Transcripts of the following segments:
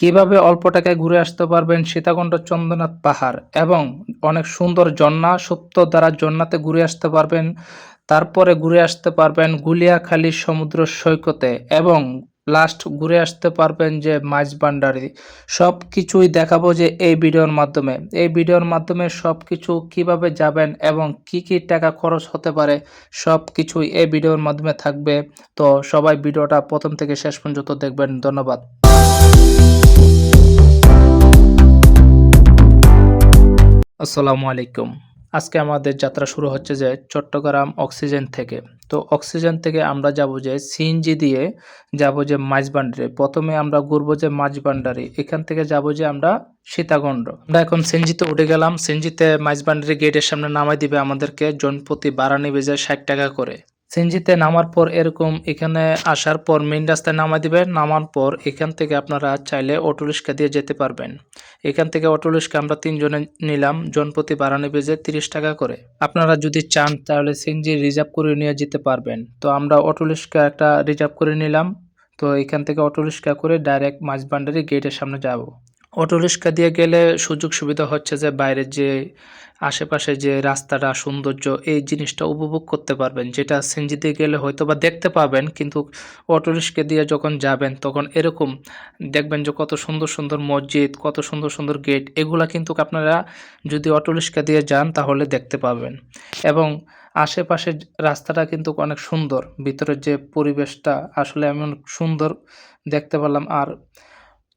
কীভাবে অল্প টাকায় ঘুরে আসতে পারবেন সীতাকুণ্ড চন্দ্রনাথ পাহাড় এবং অনেক সুন্দর ঝর্ণা সুপ্ত দ্বারা ঝর্ণাতে ঘুরে আসতে পারবেন। তারপরে ঘুরে আসতে পারবেন গুলিয়াখালী সমুদ্র সৈকতে এবং লাস্ট ঘুরে আসতে পারবেন যে মাছ ভান্ডারি। সব কিছুই দেখাবো যে এই ভিডিওর মাধ্যমে। এই ভিডিওর মাধ্যমে সব কিছু কীভাবে যাবেন এবং কি কি টাকা খরচ হতে পারে সব কিছুই এই ভিডিওর মাধ্যমে থাকবে। তো সবাই ভিডিওটা প্রথম থেকে শেষ পর্যন্ত দেখবেন। ধন্যবাদ। আসসালামু আলাইকুম। আজকে আমাদের যাত্রা শুরু হচ্ছে যে চট্টগ্রাম অক্সিজেন থেকে। তো অক্সিজেন থেকে আমরা যাব যে সিএনজি দিয়ে যাব যে মাঝবান্ডারি। প্রথমে আমরা ঘুরবো যে মাঝবান্ডারি। এখান থেকে যাব যে আমরা সীতাকুণ্ড। আমরা এখন সেনজিতে উঠে গেলাম। সেনজিতে মাঝবান্ডারি গেটের সামনে নামাই দিবে আমাদেরকে। জনপ্রতি ভাড়া নেবে যে ষাট টাকা করে। সেনজিতে নামার পর এরকম এখানে আসার পর মেন রাস্তায় নামাই দিবে, নামার পর এখান থেকে আপনারা চাইলে অটো রিক্সা দিয়ে যেতে পারবেন। এখান থেকে অটো রিক্সা আমরা তিনজনে নিলাম, জনপ্রতি ভাড়া যে তিরিশ টাকা করে। আপনারা যদি চান তাহলে সিএনজি রিজার্ভ করে নিয়ে যেতে পারবেন। তো আমরা অটো রিক্সা একটা রিজার্ভ করে নিলাম। তো এখান থেকে অটো রিক্সা করে ডাইরেক্ট মাঝবান্ডারি গেটের সামনে যাব। অটো রিক্সা দিয়ে গেলে সুযোগ সুবিধা হচ্ছে যে বাইরের যে আশেপাশে যে রাস্তাটা, সৌন্দর্য, এই জিনিসটা উপভোগ করতে পারবেন। যেটা দিয়ে গেলে হয়তো বা দেখতে পাবেন, কিন্তু অটো রিক্সা দিয়ে যখন যাবেন, তখন এরকম দেখবেন যে কত সুন্দর সুন্দর মসজিদ, কত সুন্দর সুন্দর গেট, এগুলা কিন্তু আপনারা যদি অটো রিক্সা দিয়ে যান, তাহলে দেখতে পাবেন। এবং আশেপাশে রাস্তাটা কিন্তু অনেক সুন্দর, ভিতরের যে পরিবেশটা আসলে আমি সুন্দর দেখতে পেলাম। আর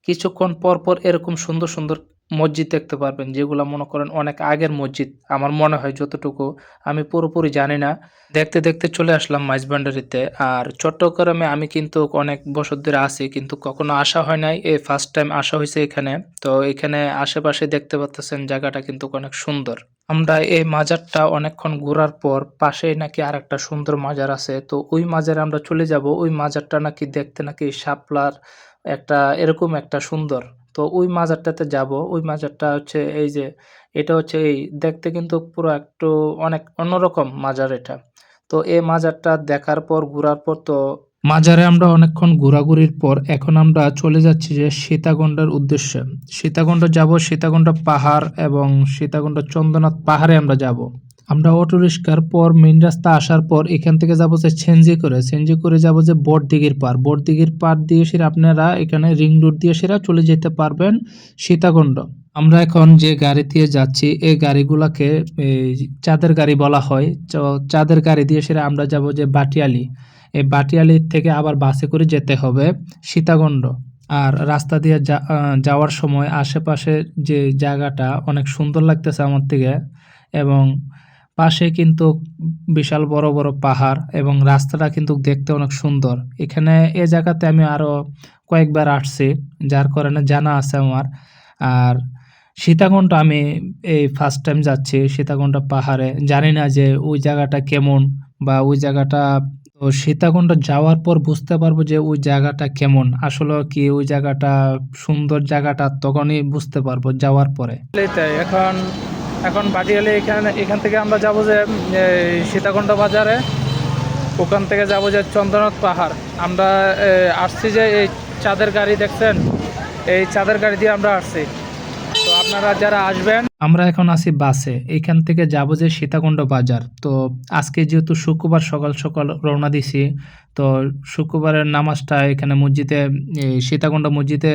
কিছুক্ষণ পর পর এরকম সুন্দর সুন্দর মসজিদ দেখতে পারবেন, যেগুলো মনে করেন অনেক আগের মসজিদ। আমার মনে হয় যতটুকু আমি পুরোপুরি জানি না, দেখতে দেখতে চলে আসলাম মাইজবান্ডারিতে আর চট্টগ্রামে আমি কিন্তু অনেক বছর ধরে আছি, কিন্তু কখনো আসা হয় নাই। এই ফার্স্ট টাইম আসা হয়েছে এখানে। তো এখানে আশেপাশে দেখতে পাচ্ছেন জায়গাটা কিন্তু অনেক সুন্দর। আমরা এই মাজারটা অনেকক্ষণ ঘোরার পর পাশেই নাকি আর একটা সুন্দর মাজার আছে। তো ওই মাজারে আমরা চলে যাব। ওই মাজারটা নাকি দেখতে নাকি শাপলার একটা, এরকম একটা সুন্দর। তো ওই মাজারটাতে যাব। ওই মাজারটা হচ্ছে এই যে, এটা হচ্ছে এই দেখতে কিন্তু পুরো একটু অনেক অন্যরকম মাজার এটা। তো এই মাজারটা দেখার পর, ঘোরার পর তো মাজারে আমরা অনেকক্ষণ ঘোরাঘুরির পর এখন আমরা চলে যাচ্ছি যে সীতাকুণ্ডের উদ্দেশ্যে। সীতাকুণ্ড যাব, সীতাকুণ্ড পাহাড় এবং সীতাকুণ্ড চন্দ্রনাথ পাহাড়ে আমরা যাব। আমরা অটো রিক্সার পর মেন রাস্তা আসার পর এখান থেকে যাব যে সেনজি করে। সেনজি করে যাব যে বটদিঘির পার বটদিঘির পার দিয়ে সেরা আপনারা এখানে রিং রোড দিয়ে সেরা চলে যেতে পারবেন সীতাকুণ্ড। আমরা এখন যে গাড়ি দিয়ে যাচ্ছি, এই গাড়িগুলোকে চাঁদের গাড়ি বলা হয়। চাঁদের গাড়ি দিয়ে সেরা আমরা যাব যে বাটিয়ালি। এই বাটিয়ালি থেকে আবার বাসে করে যেতে হবে সীতাকুণ্ড। আর রাস্তা দিয়ে যাওয়ার সময় আশেপাশে যে জায়গাটা অনেক সুন্দর লাগতেছে আমার থেকে। এবং পাশে কিন্তু বিশাল বড় বড় পাহাড় এবং রাস্তাটা কিন্তু দেখতে অনেক সুন্দর। এখানে এ জায়গাতে আমি আরও কয়েকবার আসছি, যার কারণে জানা আছে আমার। আর সীতাকুণ্ড আমি এই ফার্স্ট টাইম যাচ্ছি, সীতাকুণ্ড পাহাড়ে। জানি না যে ওই জায়গাটা কেমন বা ওই জায়গাটা, তো সীতাকুণ্ড যাওয়ার পর বুঝতে পারব যে ওই জায়গাটা কেমন। আসলে কি ওই জায়গাটা সুন্দর জায়গাটা, তখনই বুঝতে পারব যাওয়ার পরে। এখন এখন বাটিয়ালি এখানে এখান থেকে আমরা যাব যে সীতাকুণ্ড বাজারে। ওখান থেকে যাব যে চন্দ্রনাথ পাহাড়। আমরা আসছি যে এই চাঁদের গাড়ি দেখছেন? এই চাঁদের গাড়ি দিয়ে আমরা আসছি। আপনারা যারা আসবেন, আমরা এখন আছি বাসে। এখান থেকে যাব যে সীতাকুণ্ড বাজার। তো আজকে যেহেতু শুক্রবার সকাল সকাল রওনা দিছি, তো শুক্রবারের নামাজটা এখানে মসজিদে সীতাকুণ্ড মসজিদে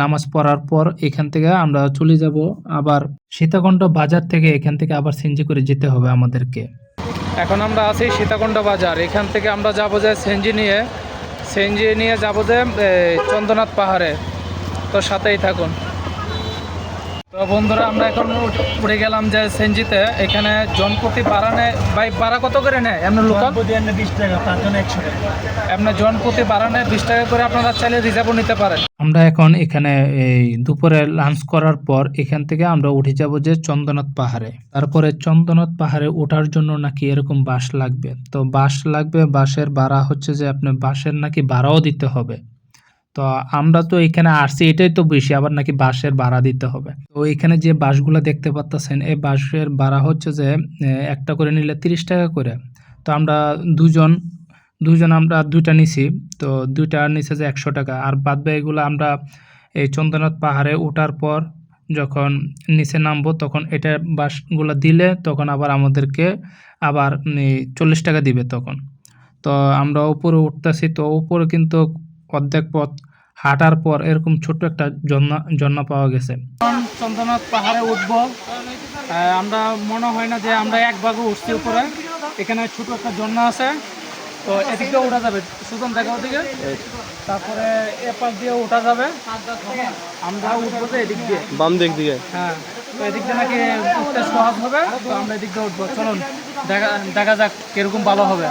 নামাজ পড়ার পর এখান থেকে আমরা চলে যাব। আবার সীতাকুণ্ড বাজার থেকে এখান থেকে আবার সিনজি করে যেতে হবে আমাদেরকে। এখন আমরা আছি সীতাকুণ্ড বাজার। এখান থেকে আমরা যাব যে সেনজি নিয়ে। সেনজি নিয়ে যাব যে চন্দ্রনাথ পাহাড়ে। তো সাথেই থাকুন। তো বন্ধুরা আমরা এখন উঠ- গেলাম যে সেনজিতে। এখানে জনপ্রতি ভাড়া নেয় ভাই ভাড়া কত করে নেয়? এমনি লোকাল বিশ টাকা একশো এমনি জনপ্রতি ভাড়া নেয় বিশ টাকা করে আপনারা চাইলে রিজার্ভও নিতে পারেন। আমরা এখন এখানে এই দুপুরে লাঞ্চ করার পর এখান থেকে আমরা উঠে যাব যে চন্দ্রনাথ পাহাড়ে। তারপরে চন্দ্রনাথ পাহাড়ে ওঠার জন্য নাকি এরকম বাস লাগবে। তো বাস লাগবে বাসের ভাড়া হচ্ছে যে আপনি বাসের নাকি ভাড়াও দিতে হবে। তো আমরা তো এখানে আসছি, এটাই তো বেশি, আবার নাকি বাসের ভাড়া দিতে হবে। তো এখানে যে বাসগুলো দেখতে পাচ্ছেন এই বাসের ভাড়া হচ্ছে যে একটা করে নিলে তিরিশ টাকা করে। তো আমরা দুজন দুজন আমরা দুইটা নিছি, তো দুইটা নিচে যে একশো টাকা। আর বাদ এগুলো আমরা এই চন্দ্রনাথ পাহাড়ে ওঠার পর যখন নিচে নামবো, তখন এটা বাসগুলো দিলে তখন আবার আমাদেরকে আবার চল্লিশ টাকা দিবে তখন। তো আমরা উপরে উঠতেছি, তো উপরে কিন্তু অর্ধেক পথ হাঁটার পর এরকম ছোট্ট একটা ঝর্ণা ঝর্ণা পাওয়া গেছে। চন্দ্রনাথ পাহাড়ে উঠবো। আমরা মনে হয় না যে আমরা এক ভাগে উঠছি উপরে। এখানে ছোট একটা ঝর্ণা আছে। তো এদিক দিয়ে ওঠা যাবে। সুতন দেখা ওদিকে। তারপরে এ পাশ দিয়ে ওঠা যাবে। আমরা উঠবো তো এদিক দিয়ে। বাম দিক দিকে হ্যাঁ তো এদিক দিয়ে নাকি উঠতে সহজ হবে। তো আমরা এদিক দিয়ে উঠবো। চলুন দেখা দেখা যাক কীরকম ভালো হবে।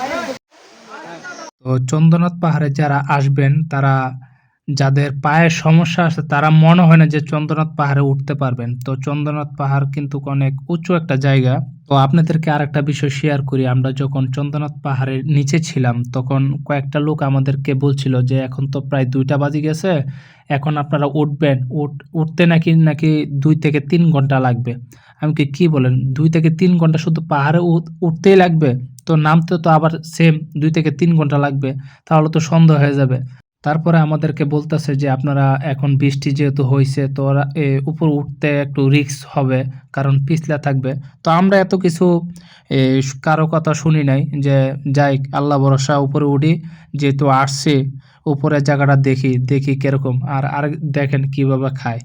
তো চন্দ্রনাথ পাহাড়ে যারা আসবেন, তারা যাদের পায়ের সমস্যা আছে, তারা মনে হয় না যে চন্দ্রনাথ পাহাড়ে উঠতে পারবেন। তো চন্দ্রনাথ পাহাড় কিন্তু অনেক উঁচু একটা জায়গা। তো আপনাদেরকে আরেকটা বিষয় শেয়ার করি। আমরা যখন চন্দ্রনাথ পাহাড়ের নিচে ছিলাম, তখন কয়েকটা লোক আমাদেরকে বলছিল যে, এখন তো প্রায় দুইটা বাজে গেছে, এখন আপনারা উঠবেন। উঠ, উঠতে নাকি নাকি দুই থেকে তিন ঘণ্টা লাগবে? আমি কি বলেন? দুই থেকে তিন ঘণ্টা শুধু পাহাড়ে উঠ- উঠতেই লাগবে? তো নামতে তো আবার সেম দুই থেকে তিন ঘণ্টা লাগবে, তাহলে তো সন্দেহ হয়ে যাবে। তারপরে আমাদেরকে বলতেছে যে, আপনারা এখন বৃষ্টি যেহেতু হয়েছে তো ওরা উপর উঠতে একটু রিস্ক হবে, কারণ পিছলা থাকবে। তো আমরা এত কিছু কারও কথা শুনি নাই যে, যাই, আল্লাহ ভরসা, উপরে উঠি, যেহেতু আসছি উপরে জায়গাটা দেখি দেখি কীরকম, আর আর দেখেন কীভাবে খায়।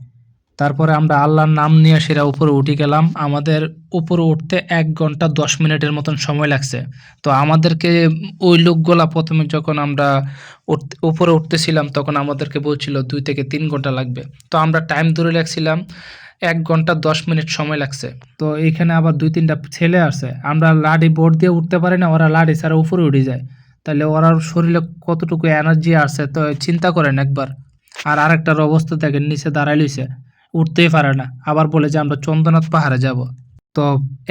তারপরে আমরা আল্লাহর নাম নিয়ে সেরা উপরে উঠে গেলাম। আমাদের উপরে উঠতে এক ঘণ্টা দশ মিনিটের মতন সময় লাগছে। তো আমাদেরকে ওই লোকগুলা প্রথমে যখন আমরা উপরে উঠতেছিলাম, তখন আমাদেরকে বলছিল দুই থেকে তিন ঘণ্টা লাগবে। তো আমরা টাইম ধরে রাখছিলাম, এক ঘণ্টা দশ মিনিট সময় লাগছে। তো এইখানে আবার দুই তিনটা ছেলে আছে। আমরা লাডি বোর্ড দিয়ে উঠতে পারি না, ওরা লাডি ছাড়া উপরে উঠে যায়। তাহলে ওরা শরীরে কতটুকু এনার্জি আসছে তো চিন্তা করেন একবার। আর আরেকটার অবস্থা দেখেন, নিচে দাঁড়াই লইছে উঠতেই পারে না। আবার বলে যে, আমরা চন্দ্রনাথ পাহাড়ে যাব। তো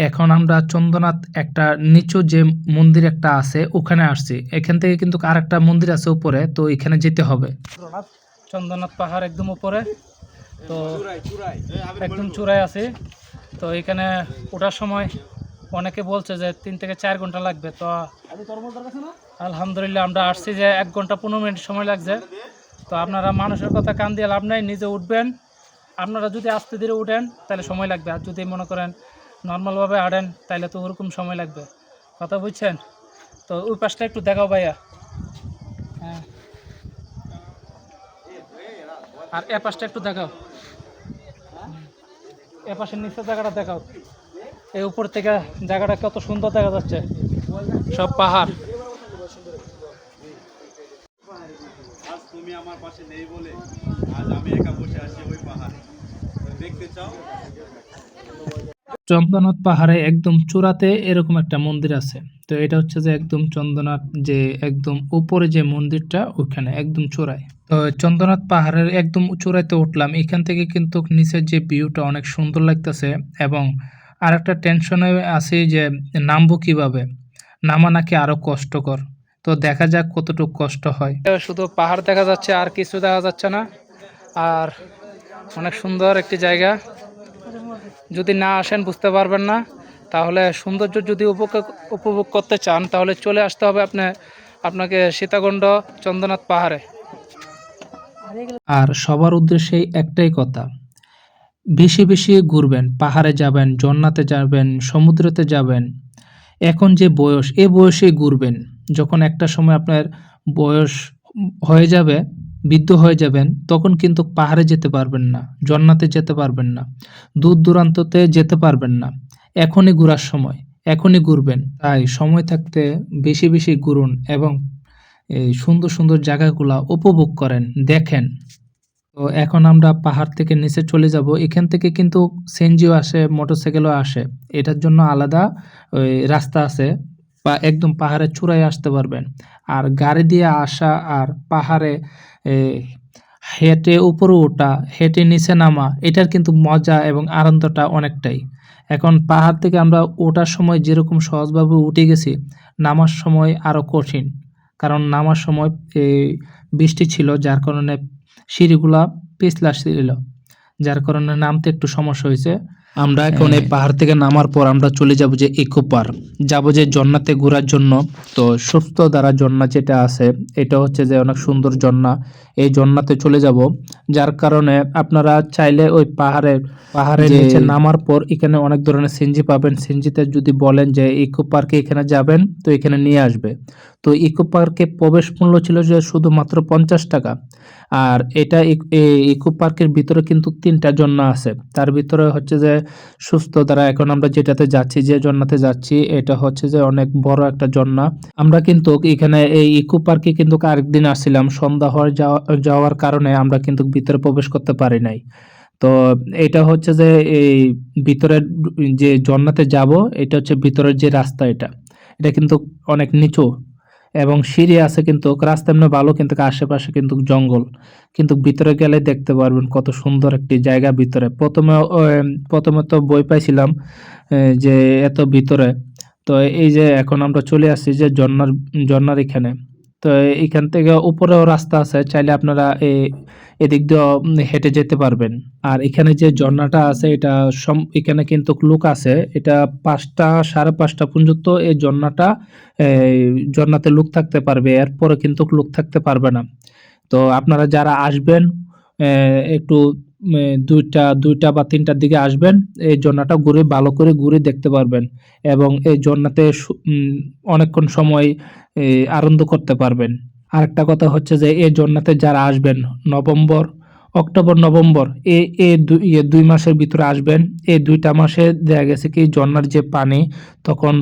এখন আমরা চন্দ্রনাথ একটা নিচু যে মন্দির একটা আছে, ওখানে আসছি। এখান থেকে কিন্তু আর একটা মন্দির আছে উপরে, তো এখানে যেতে হবে। চন্দ্রনাথ পাহাড় একদম উপরে। তো একদম চূড়ায় আছে। তো এখানে ওঠার সময় অনেকে বলছে যে, তিন থেকে চার ঘণ্টা লাগবে। তো আলহামদুলিল্লাহ আমরা আসছি যে, এক ঘণ্টা পনেরো মিনিট সময় লাগছে। তো আপনারা মানুষের কথা কান দিয়ে লাভ নাই, নিজে উঠবেন। আপনারা যদি আস্তে ধীরে উঠেন, তাহলে সময় লাগবে। আর যদি মনে করেন নর্মালভাবে হাঁটেন, তাহলে তো ওরকম সময় লাগবে। কথা বুঝছেন? তো ওই পাশটা একটু দেখাও ভাইয়া। হ্যাঁ। আর এ পাশটা একটু দেখাও। এ পাশের নিচের জায়গাটা দেখাও। এই উপর থেকে জায়গাটা কত সুন্দর দেখা যাচ্ছে। সব পাহাড় আজ তুমি আমার পাশে নেই বলে আজ আমি একা বসে আছি ওই পাহাড়ে। দেখতে চাও? চন্দ্রনাথ পাহাড়ে একদম চূড়াতে এরকম একটা মন্দির আছে। তো এটা হচ্ছে যে একদম চন্দ্রনাথ যে একদম উপরে যে মন্দিরটা ওইখানে একদম চূড়ায়। তো চন্দ্রনাথ পাহাড়ের একদম চূড়াইতে উঠলাম। এখান থেকে কিন্তু নিচের যে ভিউটা অনেক সুন্দর লাগতেছে এবং আরেকটা টেনশনে আছি যে নামবো কীভাবে? নামা নাকি আরও কষ্টকর। তো দেখা যাক কতটুকু কষ্ট হয়। শুধু পাহাড় দেখা যাচ্ছে আর কিছু দেখা যাচ্ছে না। আর অনেক সুন্দর একটি জায়গা। যদি না আসেন বুঝতে পারবেন না। তাহলে সৌন্দর্য যদি উপভোগ করতে চান তাহলে চলে আসতে হবে আপনি আপনাকে সীতাকুণ্ড চন্দ্রনাথ পাহাড়ে। আর সবার উদ্দেশ্যে একটাই কথা বেশি বেশি ঘুরবেন পাহাড়ে যাবেন জন্নাতে যাবেন সমুদ্রতে যাবেন। এখন যে বয়স, এ বয়সেই ঘুরবেন। যখন একটা সময় আপনার বয়স হয়ে যাবে, বৃদ্ধ হয়ে যাবেন, তখন কিন্তু পাহাড়ে যেতে পারবেন না, জন্নাতে যেতে পারবেন না, দূর দূরান্ততে যেতে পারবেন না। এখনই ঘোরার সময়, এখনই ঘুরবেন। তাই সময় থাকতে বেশি বেশি ঘুরুন এবং এই সুন্দর সুন্দর জায়গাগুলা উপভোগ করেন, দেখেন। তো এখন আমরা পাহাড় থেকে নিচে চলে যাব। এখান থেকে কিন্তু সেনজিও আসে, মোটরসাইকেলও আসে। এটার জন্য আলাদা, ওই, রাস্তা আছে। বা একদম পাহাড়ে চূড়ায় আসতে পারবেন। আর গাড়ি দিয়ে আসা আর পাহাড়ে হেঁটে উপরে ওঠা, হেঁটে নিচে নামা, এটার কিন্তু মজা এবং আনন্দটা অনেকটাই। এখন পাহাড় থেকে আমরা ওঠার সময় যেরকম সহজভাবে উঠে গেছি, নামার সময় আরও কঠিন। কারণ নামার সময় বৃষ্টি ছিল, যার কারণে সিঁড়িগুলা পিছলা ছিল যার কারণে নামতে একটু সমস্যা হয়েছে। আমরা এখন এই পাহাড় থেকে নামার পর আমরা চলে যাব যে ইকো পার্ক। যাব যে জন্নাতে ঘোরার জন্য। তো সুস্থ দ্বারা জন্না যেটা আছে এটা হচ্ছে যে অনেক সুন্দর জন্না এই জন্নাতে চলে যাব যার কারণে আপনারা চাইলে ওই পাহাড়ের পাহাড়ের নিচে নামার পর এখানে অনেক ধরনের সিনজি পাবেন। সিনজিতে যদি বলেন যে ইকো পার্কে এখানে যাবেন তো এখানে নিয়ে আসবে। তো ইকো পার্কে প্রবেশ মূল্য ছিল যে শুধুমাত্র পঞ্চাশ টাকা। আর এটা এই ইকো পার্কের ভিতরে কিন্তু তিনটা জন্না আছে। তার ভিতরে হচ্ছে যে সুস্থ দ্বারা এখন আমরা যেটাতে যাচ্ছি যে জন্নাতে যাচ্ছি এটা হচ্ছে যে অনেক বড় একটা জন্না। আমরা কিন্তু এখানে এই ইকো পার্কে কিন্তু আরেকদিন আসছিলাম। সন্ধ্যা হওয়ার যাওয়া- যাওয়ার কারণে আমরা কিন্তু ভিতরে প্রবেশ করতে পারি নাই। তো এটা হচ্ছে যে এই ভিতরের যে জন্নাতে যাব, এটা হচ্ছে ভিতরের যে রাস্তা এটা এটা কিন্তু অনেক নিচু এবং সিঁড়ি আছে কিন্তু রাস্তা এমনি ভালো কিন্তু আশেপাশে কিন্তু জঙ্গল। কিন্তু ভিতরে গেলে দেখতে পারবেন কত সুন্দর একটি জায়গা ভিতরে। প্রথমে প্রথমে তো বই পাইছিলাম যে এত ভিতরে। তো এই যে এখন আমরা চলে আসছি যে জন্নার জন্নার এখানে। তো এখান থেকে উপরেও রাস্তা আছে, চাইলে আপনারা এদিক দিয়েও হেঁটে যেতে পারবেন। আর এখানে যে ঝর্ণাটা আছে, এটা সম- এখানে কিন্তু লোক আছে। এটা পাঁচটা, সাড়ে পাঁচটা পর্যন্ত এই ঝর্ণাটা ঝর্ণাতে লোক থাকতে পারবে। এরপরে কিন্তু লোক থাকতে পারবে না। তো আপনারা যারা আসবেন একটু দুইটা দুইটা বা তিনটার দিকে আসবেন। এই ঝর্ণাটা ঘুরে, ভালো করে ঘুরে দেখতে পারবেন এবং এই ঝর্ণাতে অনেকক্ষণ সময় আনন্দ করতে পারবেন। আরেকটা কথা হচ্ছে যে, এই ঝর্ণাতে যারা আসবেন, নভেম্বর, অক্টোবর, নভেম্বর, এ এ দুই মাসের ভিতরে আসবেন। এই দুইটা মাসে দেখা গেছে কি, ঝর্ণার যে পানি, তখন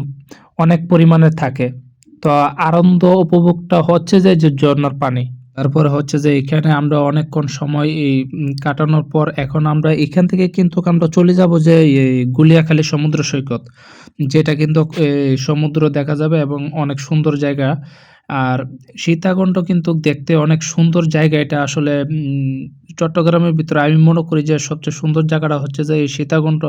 অনেক পরিমাণে থাকে। তো আনন্দ উপভোগটা হচ্ছে যে ঝর্ণার পানি। তারপরে হচ্ছে যে এখানে আমরা অনেকক্ষণ সময় এই কাটানোর পর এখন আমরা এখান থেকে কিন্তু আমরা চলে যাব যে গুলিয়াখালী সমুদ্র সৈকত, যেটা কিন্তু সমুদ্র দেখা যাবে এবং অনেক সুন্দর জায়গা। আর সীতাকুণ্ড কিন্তু দেখতে অনেক সুন্দর জায়গা, এটা আসলে চট্টগ্রামের ভিতরে আমি মনে করি যে সবচেয়ে সুন্দর জায়গাটা হচ্ছে যে এই সীতাকুণ্ড।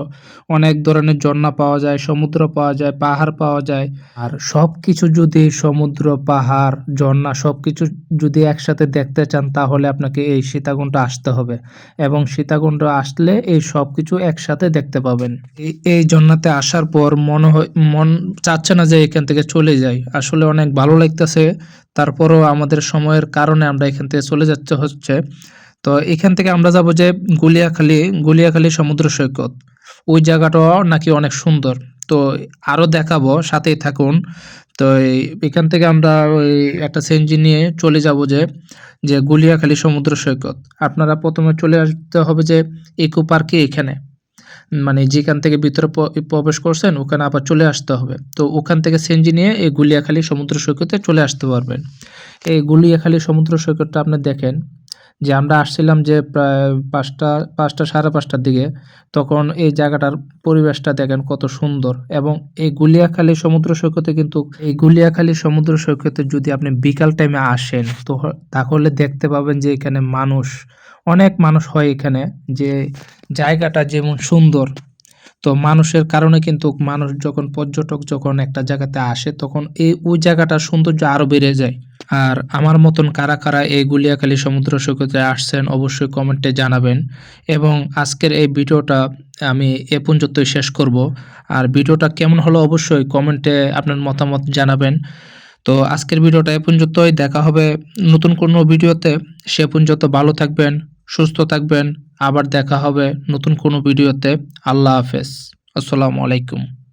অনেক ধরনের ঝর্ণা পাওয়া যায়, সমুদ্র পাওয়া যায়, পাহাড় পাওয়া যায়। আর সব কিছু যদি সমুদ্র, পাহাড়, ঝর্ণা সব কিছু যদি একসাথে দেখতে চান, তাহলে আপনাকে এই সীতাকুণ্ড আসতে হবে। এবং সীতাকুণ্ড আসলে এই সব কিছু একসাথে দেখতে পাবেন। এই- ঝর্ণাতে আসার পর মনে হয়, মন চাচ্ছে না যে এখান থেকে চলে যাই। আসলে অনেক ভালো লাগতেছে। তারপরও আমাদের সময়ের কারণে আমরা এখান থেকে চলে যাচ্ছে হচ্ছে। তো এখান থেকে আমরা যাব যে গুলিয়াখালী গুলিয়াখালী সমুদ্র সৈকত। ওই জায়গাটাও নাকি অনেক সুন্দর। তো আরও দেখাবো, সাথেই থাকুন। তো এখান থেকে আমরা ওই একটা সেঞ্জি নিয়ে চলে যাব যে যে গুলিয়াখালী সমুদ্র সৈকত। আপনারা প্রথমে চলে আসতে হবে যে ইকো পার্কে এখানে? মানে যেখান থেকে ভিতরে প্রবেশ করছেন, ওখানে আবার চলে আসতে হবে। তো ওখান থেকে সেঞ্জি নিয়ে এই গুলিয়াখালী সমুদ্র সৈকতে চলে আসতে পারবেন। এই গুলিয়াখালী সমুদ্র সৈকতটা আপনি দেখেন। যে আমরা আসছিলাম যে প্রায় পাঁচটা পাঁচটা সাড়ে পাঁচটার দিকে, তখন এই জায়গাটার পরিবেশটা দেখেন কত সুন্দর। এবং এই গুলিয়াখালী সমুদ্র সৈকতে কিন্তু, এই গুলিয়াখালী সমুদ্র সৈকতে যদি আপনি বিকাল টাইমে আসেন, তো তাহলে দেখতে পাবেন যে এখানে মানুষ, অনেক মানুষ হয় এখানে, যে জায়গাটা যেমন সুন্দর। তো মানুষের কারণে কিন্তু মানুষ যখন পর্যটক যখন একটা জায়গাতে আসে, তখন এই, ওই জায়গাটার সৌন্দর্য আরও বেড়ে যায়। আর আমার মতন কারা কারা এই গুলিয়াখালী সমুদ্র সৈকতে আসছেন অবশ্যই কমেন্টে জানাবেন। এবং আজকের এই ভিডিওটা আমি এ পর্যন্তই শেষ করব। আর ভিডিওটা কেমন হলো অবশ্যই কমেন্টে আপনার মতামত জানাবেন। তো আজকের ভিডিওটা এ পর্যন্তই। দেখা হবে নতুন কোনো ভিডিওতে। সে পর্যন্ত ভালো থাকবেন, সুস্থ থাকবেন। আবার দেখা হবে নতুন কোনো ভিডিওতে। আল্লাহ হাফেজ। আসসালামু আলাইকুম।